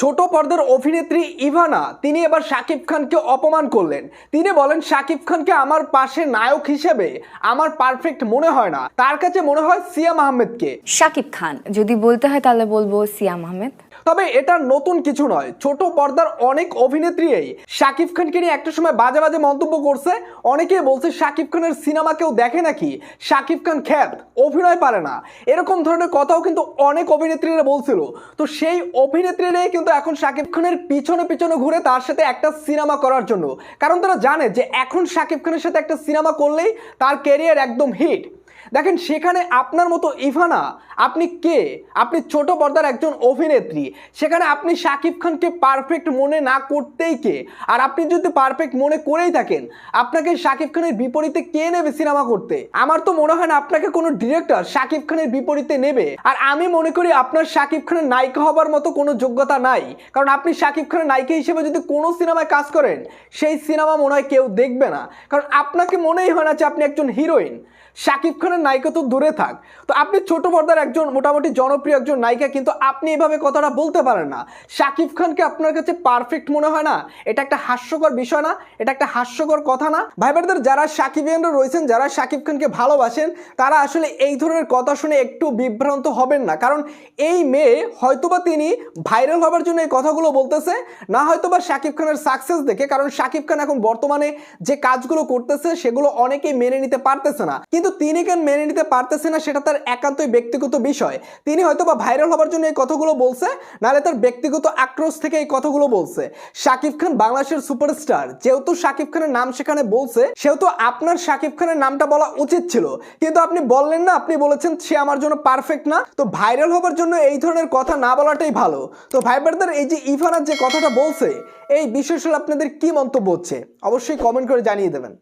ছোট পর্দার অভিনেত্রী ইভানা, তিনি এবার শাকিব খানকে অপমান করলেন। তিনি বলেন, শাকিব খানকে আমার পাশে নায়ক হিসেবে আমার পারফেক্ট মনে হয় না। তার কাছে মনে হয় সিয়াম আহমেদকে। শাকিব খান, যদি বলতে হয় তাহলে বলব সিয়াম আহমেদ। তবে এটা নতুন কিছু নয়। ছোট পর্দার অনেক অভিনেত্রী এই শাকিব খানকে নিয়ে একটা সময় বাজে বাজে মন্তব্য করছে। অনেকেই বলছে শাকিব খানের সিনেমা কেউ দেখে নাকি? শাকিব খান খ্যাত, অভিনয় পারে না। এরকম ধরনের কথাও কিন্তু অনেক অভিনেত্রীরা বলছিল। তো সেই অভিনেত্রীরাই কিন্তু এখন শাকিব খানের পিছনে পিছনে ঘুরে তার সাথে একটা সিনেমা করার জন্য। কারণ তারা জানে যে এখন শাকিব খানের সাথে একটা সিনেমা করলেই তার ক্যারিয়ার একদম হিট দেখেন সেখানে আপনার মতো ইভানা, আপনি কে? আপনি ছোট পর্দার একজন অভিনেত্রী। সেখানে আপনি শাকিব খানকে পারফেক্ট মনে না করতেই কে? আর আপনি যদি পারফেক্ট মনে করেই থাকেন, আপনাকে শাকিব খানের বিপরীতে কে নেবে সিনেমা করতে? আমার তো মনে হয় না আপনাকে কোনো ডিরেক্টর শাকিব খানের বিপরীতে নেবে। আর আমি মনে করি আপনার শাকিব খানের নায়িকা হবার মতো কোনো যোগ্যতা নাই। কারণ আপনি শাকিব খানের নায়িকা হিসেবে যদি কোনো সিনেমায় কাজ করেন, সেই সিনেমা মনে হয় কেউ দেখবে না। কারণ আপনাকে মনেই হয় না যে আপনি একজন হিরোইন শাকিব খানের নায়িকা তো দূরে থাক। তো আপনি ছোট পর্দার একজন, মোটামুটি জনপ্রিয় একজন নায়িকা, কিন্তু আপনি এভাবে কথাটা বলতে পারেন না। শাকিব খানকে আপনার কাছে পারফেক্ট মনে হয় না? এটা একটা হাস্যকর বিষয় না? এটা একটা হাস্যকর কথা না? ভাই বোনদের, যারা সাকিবিয়ানরা রয়েছেন, যারা শাকিব খানকে ভালোবাসেন, তারা আসলে এই ধরনের কথা শুনে একটু বিভ্রান্ত হবেন না। কারণ এই মেয়ে হয়তোবা তিনি ভাইরাল হবার জন্য এই কথাগুলো বলতেছে, না হয়তোবা শাকিব খানের সাকসেস দেখে, কারণ শাকিব খান এখন বর্তমানে যে কাজগুলো করতেছে, সেগুলো অনেকেই মেনে নিতে পারতেছে না। কিন্তু তিনি কেন মেনে নিতে পারতেছে না, সেটা তার একান্তই ব্যক্তিগত বিষয়। তিনি হয়তো বা ভাইরাল হবার জন্য এই কথাগুলো বলছে, নাহলে তার ব্যক্তিগত আক্রোশ থেকে এই কথাগুলো বলছে। শাকিব খান বাংলাদেশের সুপারস্টার, যেহেতু শাকিব খানের নাম সেখানে বলছে, সেহেতু আপনার শাকিব খানের নামটা বলা উচিত ছিল। কিন্তু আপনি বললেন না, আপনি বলেছেন সে আমার জন্য পারফেক্ট না। তো ভাইরাল হবার জন্য এই ধরনের কথা না বলাটাই ভালো। তো ভাই ব্রাদার, এই যে ইফানার যে কথাটা বলছে, এই বিষয়ে আপনাদের কি মন্তব্য হচ্ছে? অবশ্যই কমেন্ট করে জানিয়ে দেবেন।